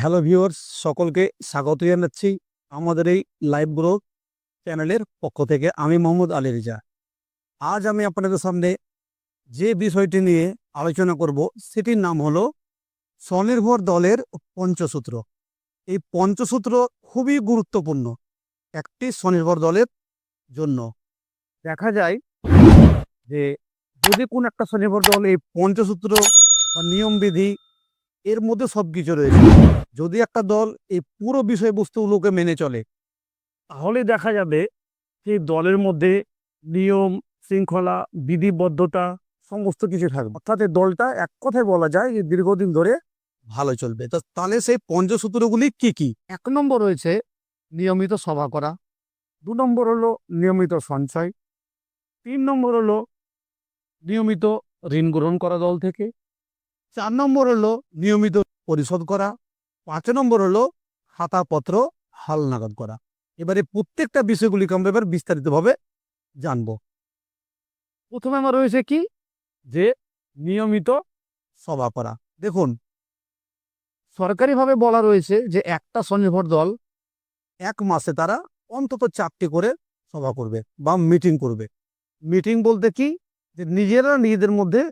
Hello viewers সকলকে স্বাগত জানাচ্ছি আমাদের এই লাইভ গ্রোথ চ্যানেলের পক্ষ থেকে। আমি মোহাম্মদ আলী রিজা। আজ আমি আপনাদের সামনে যে বিষয়টি নিয়ে আলোচনা করব, সেটির নাম হলো স্বনির্ভর দলের পঞ্চসূত্র। এই পঞ্চসূত্র খুবই গুরুত্বপূর্ণ একটি স্বনির্ভর দলের জন্য। দেখা যায় যে যদি কোন একটা স্বনির্ভর দল এই পঞ্চসূত্র বা নিয়মবিধি এর মধ্যে সব কিছু রয়েছে। যদি একটা দল এই পুরো বিষয়বস্তুগুলোকে মেনে চলে, তাহলে দেখা যাবে যে দলের মধ্যে নিয়ম, শৃঙ্খলা, বিধিবদ্ধতা সমস্ত কিছু থাকবে। অর্থাৎ এই দলটা এক কথায় বলা যায় যে দীর্ঘদিন ধরে ভালো চলবে। তো তাহলে সেই পঞ্চসূত্রগুলি কি কি? এক নম্বর রয়েছে নিয়মিত সভা করা। দু নম্বর হলো নিয়মিত সঞ্চয়। তিন নম্বর হলো নিয়মিত ঋণ গ্রহণ করা দল থেকে। চার নম্বর হলো নিয়মিত পরিশোধ করা। পাঁচ নম্বর হলো খাতাপত্র হালনাগাদ করা। এবারে প্রত্যেকটা বিষয়গুলিকে আমরা এবার বিস্তারিতভাবে জানব। প্রথমে আমার রয়েছে কি? যে নিয়মিত সভা করা। দেখুন, সরকারিভাবে বলা রয়েছে যে একটা স্বনির্ভর দল এক মাসে তারা অন্তত চারটি করে সভা করবে বা মিটিং করবে। মিটিং বলতে কি? যে নিজেরা নিজেদের মধ্যে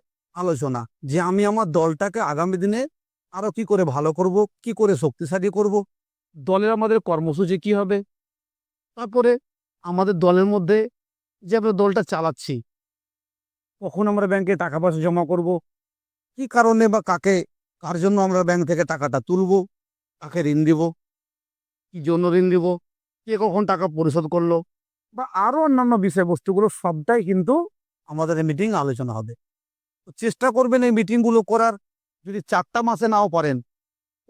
আলোচনা যে আমি আমার দলটাকে আগামী দিনে আরও কি করে ভালো করব, কি করে শক্তিশালী করব। দলের আমাদের কর্মসূচি কি হবে? তারপরে আমাদের দলের মধ্যে যে আমরা দলটা চালাচ্ছি, কখন আমরা ব্যাংকে টাকা পয়সা জমা করব, কি কারণে বা কাকে, কার জন্য আমরা ব্যাংক থেকে টাকাটা তুলব, কাকে ঋণ দিব, কি জন্য ঋণ দিব, কে কখন টাকা পরিশোধ করল, বা আরও অন্যান্য বিষয়বস্তুগুলো সবটাই কিন্তু আমাদের মিটিং আলোচনা হবে। চেষ্টা করবেন এই মিটিংগুলো করার। যদি চারটা মাসে নাও পারেন,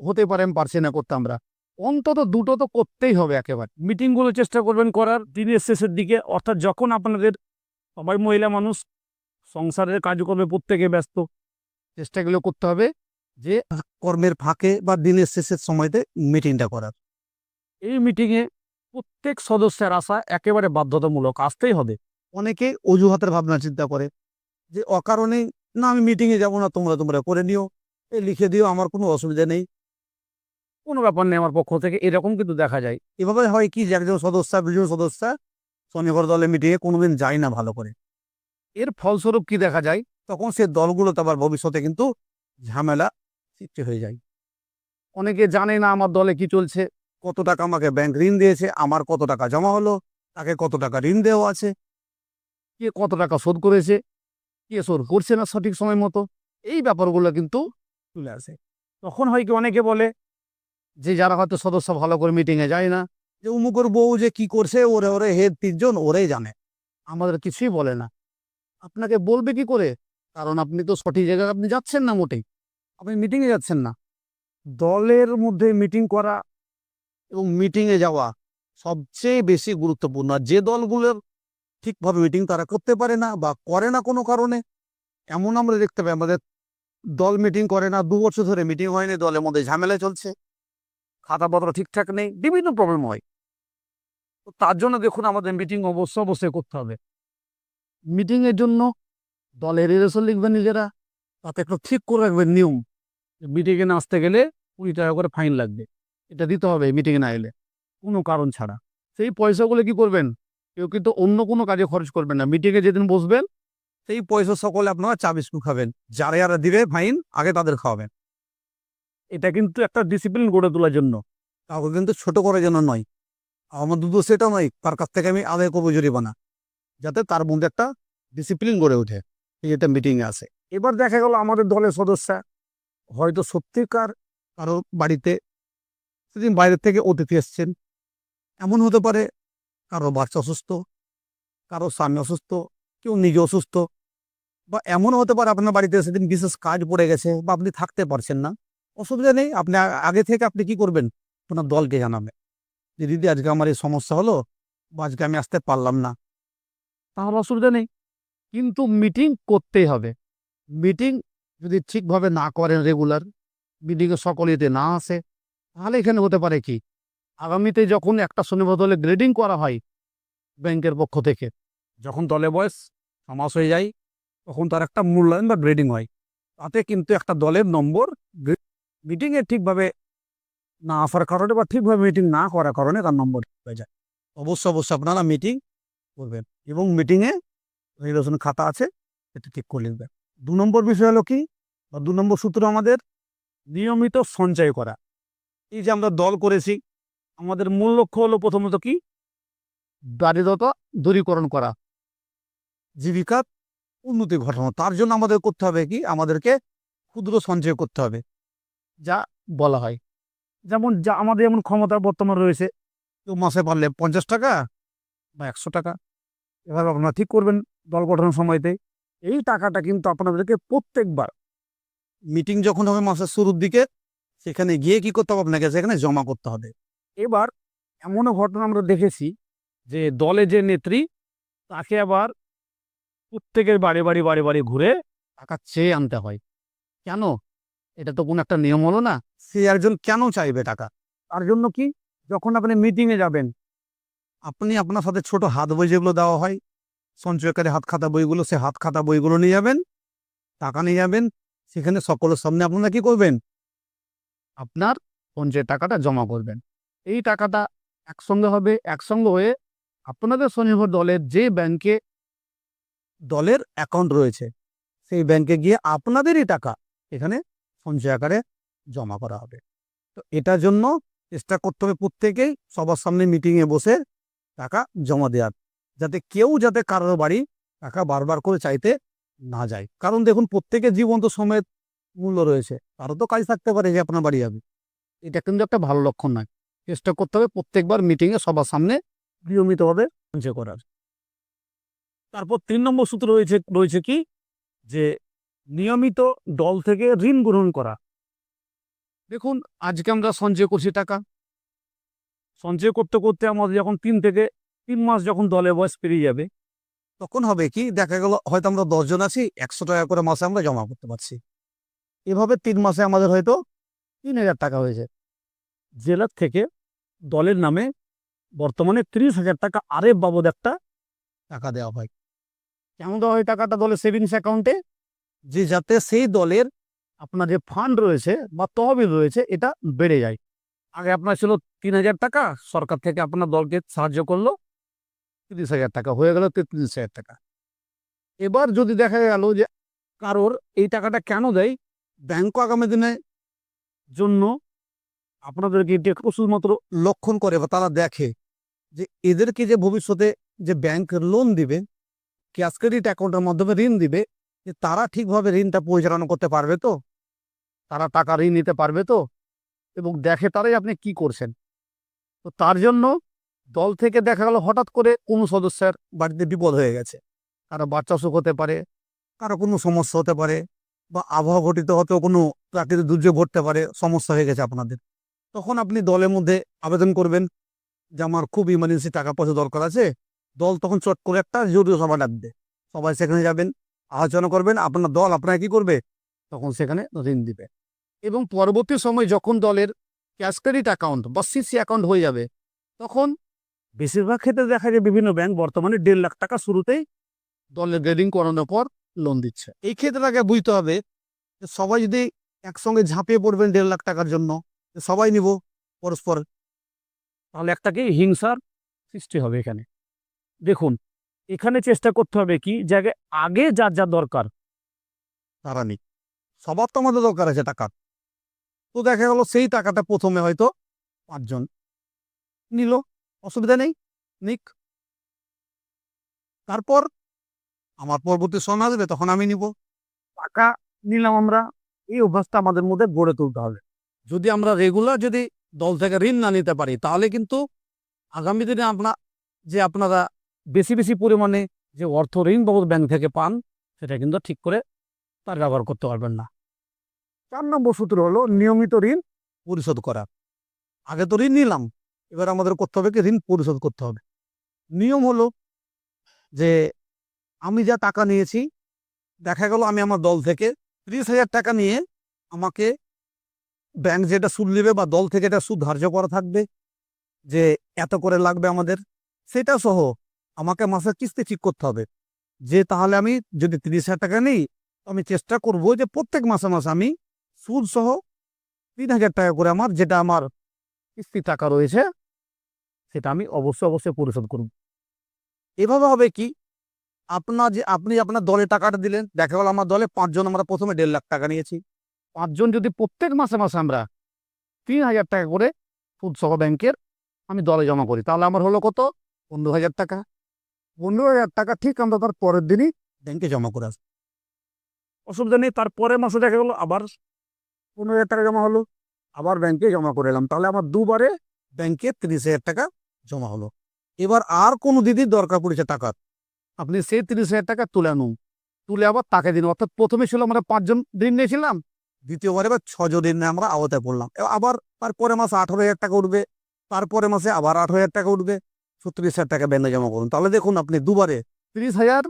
হতে পারেন পারছি না করতে আমরা। অন্তত দুটো তো করতেই হবে একেবারে। মিটিংগুলো চেষ্টা করবেন করার, দিনের শেষের দিকে। অর্থাৎ যখন আপনাদের সবাই মহিলা মানুষ, সংসারের কাজকর্মে প্রত্যেকে ব্যস্ত, চেষ্টাগুলো করতে হবে যে কর্মের ফাঁকে বা দিনের শেষের সময়তে মিটিংটা করার। এই মিটিংয়ে প্রত্যেক সদস্যের আসা একেবারে বাধ্যতামূলক, আসতেই হবে। অনেকে অজুহাতের ভাবনা চিন্তা করে যে অকারণে না আমি মিটিংয়ে যাব না তোমরা তোমরা করে নিও। এ লিখে দিও আমার কোনো অসুবিধা নেই। কোনো ব্যাপার নেই আমার পক্ষ থেকে এরকম কিন্তু দেখা যায়। এভাবে হয় কি যে একজন সদস্য দুজন সদস্য স্বনির্ভর দলের মিটিংয়ে কোনোদিন যায় না ভালো করে। এর ফলস্বরূপ কি দেখা যায়? তখন সে দলগুলো তো আবার ভবিষ্যতে কিন্তু ঝামেলা সৃষ্টি হয়ে যায়। অনেকে জানে না আমার দলে কি চলছে। কত টাকা আমাকে ব্যাংক ঋণ দিয়েছে আমার কত টাকা জমা হলো তাকে কত টাকা ঋণ দেওয়া আছে। কে কত টাকা শোধ করেছে কে শোধ করছে না সঠিক সময় মতো, এই ব্যাপারগুলো কিন্তু চলে আসে। তখন হয় কি অনেকে বলে যে যারা হয়তো সদস্য ভালো করে মিটিংয়ে যায় না, যে উমুকের বউ যে কি করছে, ওরে ওরে হেড তিনজন ওরাই জানে। আমাদের কিছুই বলে না। আপনাকে বলবে কি করে? কারণ আপনি তো সঠিক জায়গায় আপনি যাচ্ছেন না মোটেই। আপনি মিটিংয়ে যাচ্ছেন না। দলের মধ্যে মিটিং করা এবং মিটিংয়ে যাওয়া সবচেয়ে বেশি গুরুত্বপূর্ণ। আর যে দলগুলোর ঠিকভাবে মিটিং তারা করতে পারে না বা করে না কোনো কারণে। এমন আমরা দেখতে পাই, আমাদের দল মিটিং করে না, দু বছর ধরে মিটিং হয়নি, দলের মধ্যে ঝামেলা চলছে। খাতাপত্র ঠিকঠাক নেই, বিভিন্ন প্রবলেম হয়। তো তার জন্য দেখুন আমাদের মিটিং অবশ্য অবশ্যই করতে হবে। মিটিংয়ের জন্য দলের রেজলিউশন লিখবেন নিজেরা, তাতে একটু ঠিক করে রাখবেন নিয়ম। মিটিংয়ে না আসতে গেলে কুড়ি টাকা করে ফাইন লাগবে। এটা দিতে হবে মিটিংয়ে না এলে, কোনো কারণ ছাড়া। সেই পয়সাগুলো কি করবেন? কেউ কিন্তু অন্য কোনো কাজে খরচ করবেন না। মিটিংয়ে যেদিন বসবেন, সেই পয়সা সকলে আপনারা চা বিস্কুট খাবেন। যারা যারা দিবে ফাইন আগে তাদের খাওয়াবেন। এটা কিন্তু একটা ডিসিপ্লিন গড়ে তোলার জন্য। কাউকে কিন্তু ছোট করার জন্য নয়। আমার দুধ সেটা নয়, তার কাছ থেকে আমি আদায় করব জরিমানা যাতে তার মধ্যে একটা ডিসিপ্লিন গড়ে ওঠে এটা মিটিংয়ে আসে এবার দেখা গেল আমাদের দলের সদস্য। হয়তো সত্যিকার কারও বাড়িতে সেদিন বাইরের থেকে অতিথি এসছেন। এমন হতে পারে কারও বাচ্চা অসুস্থ, কারও স্বামী অসুস্থ, কেউ নিজে অসুস্থ বা এমনও হতে পারে আপনার বাড়িতে সেদিন বিশেষ কাজ পড়ে গেছে বা আপনি থাকতে পারছেন না। অসুবিধা নেই, আপনি আগে থেকে আপনি কি করবেন? আপনার দলকে জানাবেন। যে, দিদি, আজকে আমার এই সমস্যা হলো বা আজকে আমি আসতে পারলাম না। তাহলে অসুবিধা নেই। কিন্তু মিটিং করতেই হবে। মিটিং যদি ঠিকভাবে না করেন রেগুলার, মিটিংয়ে সকলেতে না আসে, তাহলে এখানে হতে পারে কি? আগামীতে যখন একটা শনিবার দলে গ্রেডিং করা হয় ব্যাংকের পক্ষ থেকে, যখন দলে বয়স, সমাস হয়ে যায়, তখন তার একটা মূল্যায়ন বা গ্রেডিং হয়। তাতে কিন্তু একটা দলের নম্বর মিটিংয়ে ঠিকভাবে না আসার কারণে বা ঠিকভাবে মিটিং না করার কারণে তার নম্বর হয়ে যায়। অবশ্যই অবশ্যই আপনারা মিটিং করবেন এবং মিটিংয়ে রিলেশন খাতা আছে, সেটা ঠিক করে লিখবেন। দু নম্বর বিষয় হলো কি? বা দু নম্বর সূত্র আমাদের নিয়মিত সঞ্চয় করা। এই যে আমরা দল করেছি আমাদের মূল লক্ষ্য হলো প্রথমত কি? দারিদ্রতা দূরীকরণ করা। জীবিকার উন্নতি ঘটানো। তার জন্য আমাদের করতে হবে কি? আমাদেরকে ক্ষুদ্র সঞ্চয় করতে হবে। যা বলা হয়। যেমন যা আমাদের যেমন ক্ষমতা বর্তমান রয়েছে। কেউ মাসে পারলে পঞ্চাশ টাকা বা একশো টাকা। এভাবে আপনারা ঠিক করবেন দল গঠনের সময়তে। এই টাকাটা কিন্তু আপনাদেরকে প্রত্যেকবার মিটিং যখন হবে মাসের শুরুর দিকে সেখানে গিয়ে কি করতে হবে? আপনাকে সেখানে জমা করতে হবে। এবার এমনও ঘটনা আমরা দেখেছি যে দলে যে নেত্রী তাকে আবার প্রত্যেকের বাড়ি বাড়ি বাড়ি বাড়ি ঘুরে টাকা চেয়ে আনতে হয়। কেন? এটা তো কোনো একটা নিয়ম হলো না। সে একজন কেন চাইবে টাকা? তার জন্য কি? যখন আপনি মিটিংয়ে যাবেন। আপনি আপনার সাথে ছোট হাত বই যেগুলো দেওয়া হয় সঞ্চয়কারী হাত খাতা বইগুলো সে হাত খাতা বইগুলো নিয়ে যাবেন টাকা নিয়ে যাবেন সেখানে সকলের সামনে আপনারা কি করবেন? আপনার সঞ্চয়ের টাকাটা জমা করবেন। এই টাকাটা একসঙ্গে হবে, একসঙ্গে হয়ে আপনাদের স্বনির্ভর দলের যে ব্যাংকে দলের অ্যাকাউন্ট রয়েছে, সেই ব্যাংকে গিয়ে আপনাদেরই টাকা এখানে সঞ্চয় আকারে জমা করা হবে। তো এটার জন্য চেষ্টা করতে হবে প্রত্যেকেই সবার সামনে মিটিংয়ে বসে টাকা জমা দেওয়ার, যাতে কেউ যাতে কারোর বাড়ি টাকা বারবার করে চাইতে না যায়। কারণ দেখুন, প্রত্যেকের জীবন তো সময়ের মূল্য রয়েছে, তারও তো কাজ থাকতে পারে যে আপনার বাড়ি যাবে। এটা কিন্তু একটা ভালো লক্ষণ নয়। চেষ্টা করতে হবে প্রত্যেকবার মিটিংয়ে সবার সামনে নিয়মিতভাবে সঞ্চয় করার। তারপর তিন নম্বর সূত্র রয়েছে রয়েছে কি? যে নিয়মিত দল থেকে ঋণ গ্রহণ করা। দেখুন, আজকে আমরা সঞ্চয় করছি টাকা। সঞ্চয় করতে করতে আমাদের যখন তিন থেকে তিন মাস যখন দলে বয়স পেরিয়ে যাবে, তখন হবে কি? দেখা গেল, হয়তো আমরা দশজন আছি, একশো টাকা করে মাসে আমরা জমা করতে পারছি। এভাবে তিন মাসে আমাদের হয়তো তিন হাজার টাকা হয়েছে। জেলার থেকে দলের নামে বর্তমানে ত্রিশ হাজার টাকা আরে বাবদ একটা টাকা দেওয়া হয়। কেন দেওয়া হয় টাকাটা দলের সেভিংস অ্যাকাউন্টে? যে যাতে সেই দলের আপনার যে ফান্ড রয়েছে বা তহবিল রয়েছে, এটা বেড়ে যায়। আগে আপনার ছিল তিন হাজার টাকা, সরকার থেকে আপনার দলকে সাহায্য করল, তিরিশ হাজার টাকা। হয়ে গেল তেত্রিশ হাজার টাকা। এবার যদি দেখা গেল যে কারোর এই টাকাটা কেন দেয় ব্যাংক আগামী দিনে জন্য আপনাদেরকে এটি শুধুমাত্র লক্ষণ করে বা তারা দেখে যে এদেরকে যে ভবিষ্যতে যে ব্যাংক লোন দিবে ক্যাশ ক্রেডিট অ্যাকাউন্টের মাধ্যমে ঋণ দিবে, যে তারা ঠিকভাবে ঋণটা পরিচালনা করতে পারবে তো? তারা টাকা ঋণ নিতে পারবে তো? এবং দেখে তারাই আপনি কি করছেন? তো তার জন্য দল থেকে দেখা গেল হঠাৎ করে কোনো সদস্যের বাড়িতে বিপদ হয়ে গেছে। কারও বাচ্চা অসুখ হতে পারে, কারও কোনো সমস্যা হতে পারে বা আবহাওয়া ঘটিত হয়তো কোনো প্রাকৃতিক দুর্যোগ ঘটতে পারে, সমস্যা হয়ে গেছে আপনাদের। তখন আপনি দলের মধ্যে আবেদন করবেন যে আমার খুব ইমার্জেন্সি টাকা পয়সা দরকার আছে। দল তখন চট করে একটা জরুরি সভা ডাকবে সবাই সেখানে যাবেন, আলোচনা করবেন, আপনার দল আপনাকে কি করবে? তখন সেখানে ঋণ দিবে। এবং পরবর্তী সময় যখন দলের ক্যাশ ক্রেডিট অ্যাকাউন্ট বা সিসি অ্যাকাউন্ট হয়ে যাবে, তখন বেশিরভাগ ক্ষেত্রে দেখা যায় বিভিন্ন ব্যাংক বর্তমানে দেড় লাখ টাকা শুরুতেই দলের গ্রেডিং করানোর পর লোন দিচ্ছে। এই ক্ষেত্রে আগে বুঝতে হবে যে সবাই যদি একসঙ্গে ঝাঁপিয়ে পড়বেন দেড় লাখ টাকার জন্য সবাই নিব পরস্পর। তাহলে একটা কি হিংসার সৃষ্টি হবে এখানে। দেখুন এখানে চেষ্টা করতে হবে কি? জায়গায় আগে যার যা দরকার। তারা নিক। সবার তো আমাদের দরকার আছে টাকা। তো দেখা গেল সেই টাকাটা প্রথমে হয়তো পাঁচজন নিল। অসুবিধা নেই নিক। তারপর আমার পরবর্তী সময় আসবে তখন আমি নিব। টাকা নিলাম আমরা এই অভ্যাসটা আমাদের মধ্যে গড়ে তুলতে হবে। যদি আমরা রেগুলার যদি দল থেকে ঋণ না নিতে পারি, তাহলে কিন্তু আগামী দিনে আপনার যে আপনারা বেশি বেশি পরিমাণে যে অর্থ ঋণ বাবদ ব্যাংক থেকে পান, সেটা কিন্তু ঠিক করে তার ব্যবহার করতে পারবেন না। চার নম্বর সূত্র হলো নিয়মিত ঋণ পরিশোধ করা। আগে তো ঋণ নিলাম, এবার আমাদের করতে হবে কি? ঋণ পরিশোধ করতে হবে। নিয়ম হলো যে আমি যা টাকা নিয়েছি, দেখা গেল আমি আমার দল থেকে ত্রিশ হাজার টাকা নিয়ে আমাকে ব্যাংক যেটা সুদ নেবে বা দল থেকে এটা সুদ ধার্য করা থাকবে, যে এত করে লাগবে আমাদের, সেটা সহ আমাকে মাসের কিস্তি ঠিক করতে হবে। যে তাহলে আমি যদি তিরিশ হাজার টাকা নিই আমি চেষ্টা করব যে প্রত্যেক মাসে মাসে আমি সুদ সহ তিন হাজার টাকা করে আমার যেটা আমার কিস্তি টাকা রয়েছে, সেটা আমি অবশ্যই অবশ্যই পরিশোধ করব। এভাবে হবে কি? আপনার যে, আপনি আপনার দলে টাকাটা দিলেন, দেখা গেল আমার দলে পাঁচজন, আমরা প্রথমে দেড় লাখ টাকা নিয়েছি। পাঁচজন যদি প্রত্যেক মাসে মাসে আমরা তিন হাজার টাকা করে সুদসহ ব্যাংকের আমি দলে জমা করি, তাহলে আমার হলো কত? পনেরো হাজার টাকা। পনেরো হাজার টাকা ঠিক আমরা তার পরের দিনই ব্যাংকে জমা করে আসব। অসুবিধা নেই তারপরের মাসে দেখা গেলো আবার পনেরো হাজার টাকা জমা হলো, আবার ব্যাংকে জমা করে এলাম। তাহলে আমার দুবারে ব্যাংকে তিরিশ হাজার টাকা জমা হলো। এবার আর কোনো দিদির দরকার পড়েছে টাকার? আপনি সেই তিরিশ হাজার টাকা তুলে আনুন। তুলে আবার তাকে দিন। অর্থাৎ প্রথমে ছিল আমরা পাঁচজন ঋণ নিয়েছিলাম দ্বিতীয়বার এবার ছজন ঋণ নিয়ে আমরা আওতায় পড়লাম। আবার তারপরে মাসে আঠারো হাজার টাকা উঠবে, তারপরে মাসে আবার আঠারো হাজার টাকা উঠবে, ছত্রিশ হাজার টাকা ব্যাংকে জমা করুন। তাহলে দেখুন আপনি দুবারে তিরিশ হাজার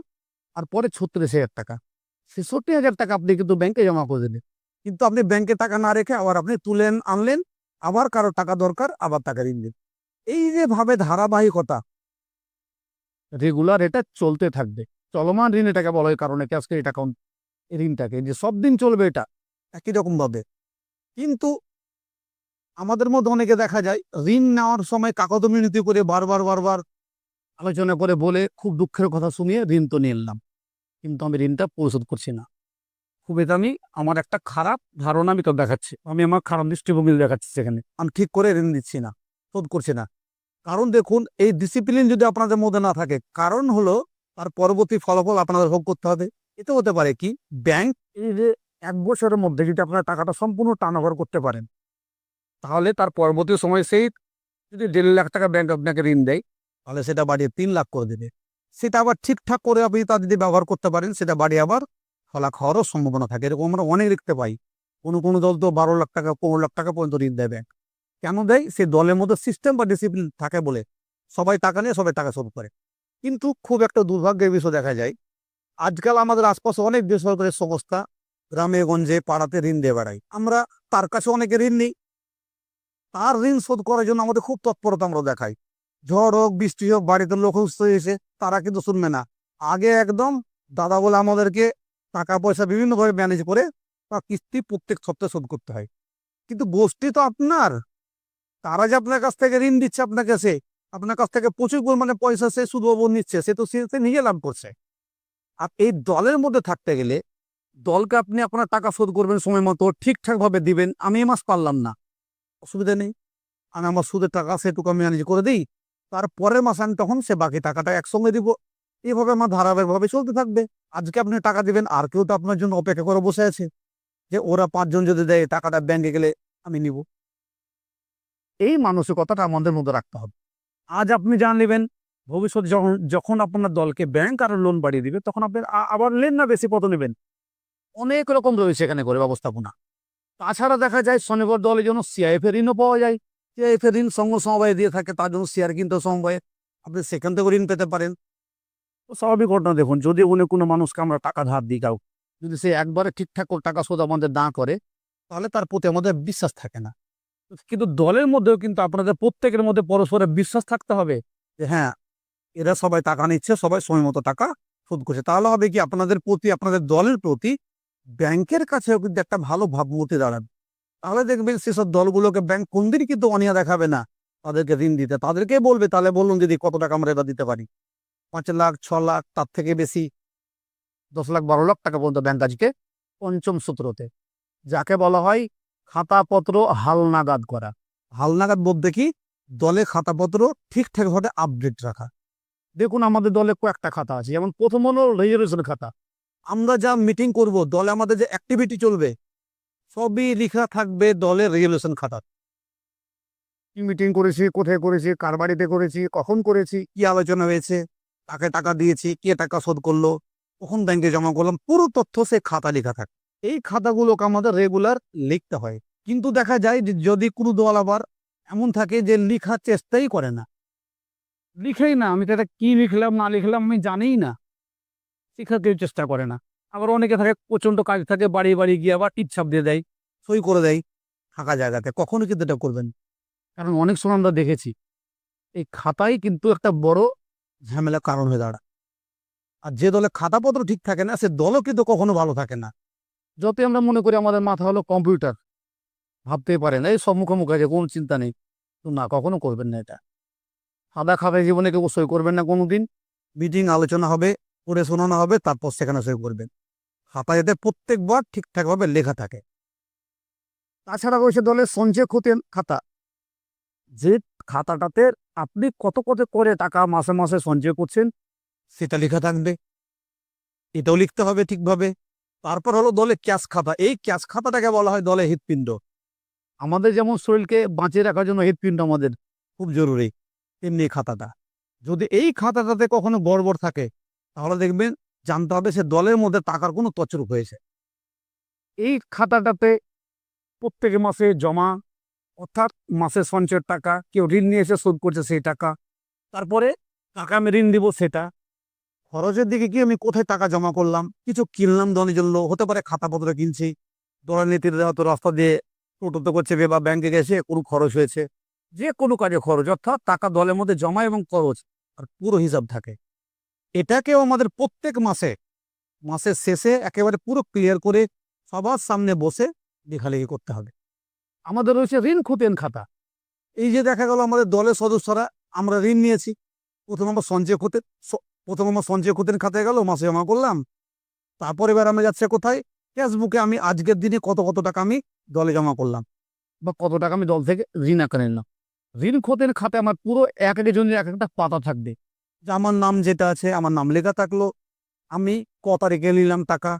আর পরে ছত্রিশ হাজার টাকা। ছেষট্টি হাজার টাকা আপনি কিন্তু ব্যাংকে জমা করে দিলেন। কিন্তু আপনি ব্যাংকে টাকা না রেখে আবার আপনি তুলেন, আনলেন, আবার কারও টাকা দরকার, আবার টাকা ঋণ দিন। এই যে ভাবে ধারাবাহিকতা রেগুলার এটা চলতে থাকবে। চলমান ঋণ এটাকে বলা হয়, কারণে ক্রেডিট অ্যাকাউন্ট ঋণটাকে যে সব দিন চলবে এটা। একই রকম ভাবে। কিন্তু আমাদের মধ্যে অনেকে দেখা যায়, ঋণ নেওয়ার সময় কাকত মিনতি করে বারবার বারবার আলোচনা করে বলে খুব দুঃখের কথা শুনিয়ে ঋণ তো নিয়ে এলাম। কিন্তু আমি ঋণটা পরিশোধ করছি না। খুব এটা আমি আমার একটা খারাপ ধারণা আমি তো দেখাচ্ছি। আমি আমার খারাপ দৃষ্টিভঙ্গি দেখাচ্ছি সেখানে। আমি ঠিক করে ঋণ দিচ্ছি না, শোধ করছি না। কারণ দেখুন, এই ডিসিপ্লিন যদি আপনাদের মধ্যে না থাকে, কারণ হলো তার পরবর্তী ফলাফল আপনাদের ভোগ করতে হবে। এতে হতে পারে কি? ব্যাংক এক বছরের মধ্যে যদি আপনার টাকাটা সম্পূর্ণ টার্নওভার করতে পারেন, তাহলে তার পরবর্তী সময় সেই যদি দেড় লাখ টাকা ব্যাংক আপনাকে ঋণ দেয়, তাহলে সেটা বাড়িয়ে তিন লাখ করে দেবে। সেটা আবার ঠিকঠাক করে আপনি তা যদি ব্যবহার করতে পারেন, সেটা বাড়িয়ে আবার ফলা খাওয়ারও সম্ভাবনা থাকে। এরকম আমরা অনেক দেখতে পাই। কোনো কোনো দল তো বারো লাখ টাকা, পনেরো লাখ টাকা পর্যন্ত ঋণ দেয় ব্যাংক কেন দেয়? সে দলের মধ্যে সিস্টেম বা ডিসিপ্লিন থাকে বলে। সবাই টাকা নিয়ে, সবাই টাকা শোধ করে। কিন্তু খুব একটা দুর্ভাগ্যের বিষয় দেখা যায়। আজকাল আমাদের আশপাশে অনেক বেসরকারি সংস্থা গ্রামে, গঞ্জে, পাড়াতে ঋণ দিয়ে বেড়ায় আমরা তার কাছে অনেকে ঋণ নিই। তার ঋণ শোধ করার জন্য আমাদের খুব তৎপরতা আমরা দেখাই। ঝড় হোক, বৃষ্টি হোক, বাড়িতে লোক সুস্থ হয়েছে, তারা কিন্তু শুনবে না। আগে একদম দাদা বলে আমাদেরকে টাকা পয়সা বিভিন্নভাবে ম্যানেজ করে তার কিস্তি প্রত্যেক সপ্তাহে শোধ করতে হয়। কিন্তু গোষ্ঠী তো আপনার। তারা যে আপনার কাছ থেকে ঋণ দিচ্ছে আপনার কাছে আপনার কাছ থেকে প্রচুর পরিমাণে পয়সা সে সুদবাবু নিচ্ছে, সে তো সে সে নিজে লাভ করছে। আর এই দলের মধ্যে থাকতে গেলে দলকে আপনি আপনার টাকা শোধ করবেন, সময় মতো ঠিকঠাক ভাবে দিবেন, আমি এ মাস পারলাম না। অসুবিধা নেই। আমি আমার সুদের টাকা সেটুকু আমি ম্যানেজ করে দিই। তারপরের মাসে আমি তখন সে বাকি টাকাটা একসঙ্গে দিব। এইভাবে আমার ধারাবাহিকভাবে চলতে থাকবে। আজকে আপনি টাকা দিবেন, আর কেউ তো আপনার জন্য অপেক্ষা করে বসে আছে যে ওরা পাঁচজন যদি দেয়, টাকাটা ব্যাংকে গেলে আমি নিব। এই মানসিকতাটা আমাদের মধ্যে রাখতে হবে। আজ আপনি জান নেবেন, ভবিষ্যৎ যখন যখন আপনার দলকে ব্যাংক আরও লোন বাড়িয়ে দিবে, তখন আপনি আবার লেন না, বেশি কত নেবেন। অনেক রকম রয়েছে এখানে করে ব্যবস্থাপনা। তাছাড়া দেখা যায় স্বনির্ভর দলের জন্য সিআইএফ এর ঋণও পাওয়া যায়। সিআইএফ এর ঋণ সংঘ সমবায় দিয়ে থাকে, তার জন্য শেয়ার কিনতে সমবায়ে আপনি সেখান থেকে ঋণ পেতে পারেন। তো স্বাভাবিক ঘটনা দেখুন, যদি উনি কোনো মানুষকে আমরা টাকা ধার দিই কাউ, যদি সে একবারে ঠিকঠাক করে টাকা শোধ আমাদের না করে, তাহলে তার প্রতি আমাদের বিশ্বাস থাকে না। কিন্তু দলের মধ্যেও কিন্তু আপনাদের প্রত্যেকের মধ্যে পরস্পরের বিশ্বাস থাকতে হবে যে হ্যাঁ এরা সবাই টাকা নিচ্ছে, সবাই সময় মতো টাকা শোধ করছে। তাহলে হবে কি, আপনাদের প্রতি, আপনাদের দলের প্রতি ব্যাংকের কাছেও কিন্তু একটা ভালো ভাবমূর্তি দাঁড়াবে। তাহলে দেখবেন সেসব দলগুলোকে ব্যাংক কোনদিন কিন্তু অনিয়া দেখাবে না। তাদেরকে ঋণ দিতে, তাদেরকে বলবে, তাহলে বলুন দিদি কত টাকা আমরা এটা দিতে পারি? পাঁচ লাখ, ছ লাখ, তার থেকে বেশি। দশ লাখ, বারো লাখ টাকা পর্যন্ত ব্যাংক আজকে পঞ্চম সূত্রতে। যাকে বলা হয় খাতাপত্র হালনাগাদ করা। হালনাগাদ বলতে কি? দলে খাতাপত্র ঠিকঠাকভাবে আপডেট রাখা। দেখুন আমাদের দলে কয়েকটা খাতা আছে। যেমন প্রথম হলো রেজলিউশন খাতা। আমরা যা মিটিং করব দলে আমাদের যে অ্যাক্টিভিটি চলবে সবই লেখা থাকবে দলের রেজলিউশন খাতা কি মিটিং করেছি কোথায় করেছি কার বাড়িতে করেছি কখন করেছি? কি আলোচনা হয়েছে তাকে টাকা দিয়েছি কে টাকা শোধ করল কখন ব্যাংকে জমা করলাম পুরো তথ্য সে খাতা লেখা থাকে। এই খাতাগুলোকে আমাদের রেগুলার লিখতে হয়। কিন্তু দেখা যায় যে যদি কোনো দল আবার এমন থাকে যে লিখার চেষ্টাই করে না। লিখেই না আমি তো এটা কি লিখলাম না লিখলাম আমি জানিই না। কেউ চেষ্টা করে না। আবার অনেকে থাকে, প্রচণ্ড কাজ থাকে, বাড়ি বাড়ি গিয়ে আবার টিপছাপ দিয়ে দেয়, সই করে দেয় ফাঁকা জায়গাতে। কখনো কিন্তু এটা করবেন। কারণ অনেক সময় আমরা দেখেছি, এই খাতাই কিন্তু একটা বড় ঝামেলা কারণ হয়ে দাঁড়ায়। আর যে দলে খাতাপত্র ঠিক থাকে না, সে দলও কিন্তু কখনো ভালো থাকে না। যতই আমরা মনে করি আমাদের মাথা হলো কম্পিউটার, ভাবতেই পারে না, এই সব মুখোমুখি আছে, কোনো চিন্তা নেই। তো না, কখনো করবেন না এটা। সাদা খাতায় জীবনে কেউ সই করবেন না কোনোদিন। মিটিং আলোচনা হবে করে শোনানো হবে, তারপর সেখানে সই করবেন। খাতা যাতে প্রত্যেকবার ঠিকঠাকভাবে লেখা থাকে। তাছাড়া রয়েছে দলের সঞ্চয় ক্ষতি খাতা। যে খাতাটাতে আপনি কত কত করে টাকা মাসে মাসে সঞ্চয় করছেন, সেটা লেখা থাকবে। এটাও লিখতে হবে ঠিকভাবে। তারপর হলো দলে ক্যাশ খাতা। এই ক্যাশ খাতাটাকে বলা হয় দলে হৃৎপিণ্ড। আমাদের যেমন শরীরকে বাঁচিয়ে রাখার জন্য হৃৎপিণ্ড আমাদের খুব জরুরি, তেমনি খাতাটা। যদি এই খাতাটাতে কখনো গড়বড় থাকে তাহলে দেখবেন জানতে হবে সে দলের মধ্যে টাকার কোনো তছরূপ হয়েছে। এই খাতাটাতে প্রত্যেক মাসে জমা, অর্থাৎ মাসে সঞ্চয়ের টাকা, কেউ ঋণ নিয়ে এসে শোধ করছে সেই টাকা, তারপরে টাকা আমি ঋণ দিব সেটা, খরচের দিকে কি আমি কোথায় টাকা জমা করলাম, কিছু কিনলাম দলের জন্য, হতে পারে খাতাপত্র কিনছি দলের নীতির হয়তো রাস্তা দিয়ে টোটোতে করছে, বা ব্যাংকে গেছে, কোনো খরচ হয়েছে, যে কোনো কাজে খরচ, অর্থাৎ টাকা দলের মধ্যে জমা এবং খরচ, আর পুরো হিসাব থাকে। এটাকেও আমাদের প্রত্যেক মাসে, মাসের শেষে একেবারে পুরো ক্লিয়ার করে সবার সামনে বসে লেখালেখি করতে হবে। আমাদের রয়েছে ঋণ খুতেন খাতা। এই যে দেখা গেল আমাদের দলের সদস্যরা, আমরা ঋণ নিয়েছি। প্রথম আমার সঞ্চয় খুঁতে প্রথম আমার সঞ্চয় খুতেন খাতায় গেল, মাসে জমা করলাম। তারপরে এবার আমি যাচ্ছে কোথায়? ফেসবুকে আমি আজকের দিনে কত কত টাকা আমি দলে জমা করলাম। বা কত টাকা আমি দল থেকে ঋণ আকারে নিলাম। ঋণ খতের খাতে আমার পুরো এক এক জনের এক একটা পাতা থাকবে। যে আমার নাম যেটা আছে, আমার নাম লেখা থাকল। আমি ক তারিখে নিলাম টাকা,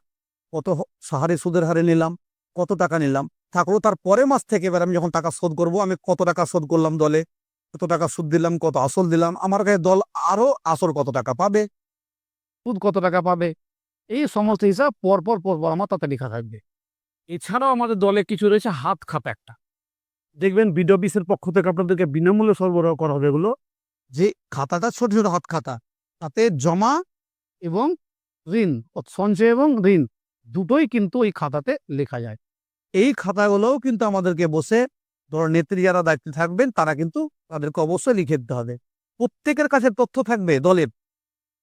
কত হ- হারে সুদের হারে নিলাম, কত টাকা নিলাম। থাকল তার পরের মাস থেকে এবার আমি যখন টাকা শোধ করব, আমি কত টাকা শোধ করলাম দলে, কত টাকা সুদ দিলাম, কত আসল দিলাম, আমার কাছে দল আরও আসল কত টাকা পাবে, সুদ কত টাকা পাবে, এই সমস্ত হিসাব পরপর পরপর আমার তাতে লেখা থাকবে। এছাড়াও আমাদের দলে কিছু রয়েছে হাত খাতা একটা। দেখবেন বিড অফিসের পক্ষ থেকে আপনাদেরকে বিনামূল্যে সরবরাহ করা হবে এগুলো। যে খাতাটা, ছোট ছোট হাত খাতা, তাতে জমা এবং ঋণ সঞ্চয় এবং ঋণ দুটোই কিন্তু ওই খাতাতে লেখা যায়। এই খাতাগুলোও কিন্তু আমাদেরকে বসে ধরো নেত্রী যারা দায়িত্বে থাকবেন, তারা কিন্তু তাদেরকে অবশ্যই লিখে দিতে হবে। প্রত্যেকের কাছে তথ্য থাকবে দলের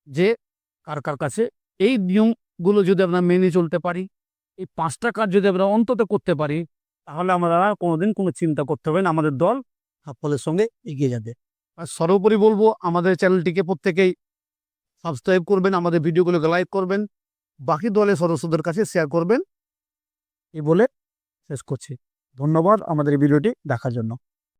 যে কার কার কাছে এই নিয়মগুলো যদি আমরা মেনে চলতে পারি, এই পাঁচটা কাজ যদি আমরা অন্তত করতে পারি, তাহলে আমরা কোনোদিন কোনো চিন্তা করতে হবে না। আমাদের দল সাফল্যের সঙ্গে এগিয়ে যাবে। আর সর্বোপরি বলব, আমাদের চ্যানেলটিকে প্রত্যেকেই সাবস্ক্রাইব করবেন, আমাদের ভিডিওগুলোকে লাইক করবেন, বাকি দলের সদস্যদের কাছে শেয়ার করবেন। এই বলে শেষ করছি। ধন্যবাদ আমাদের ভিডিওটি দেখার জন্য।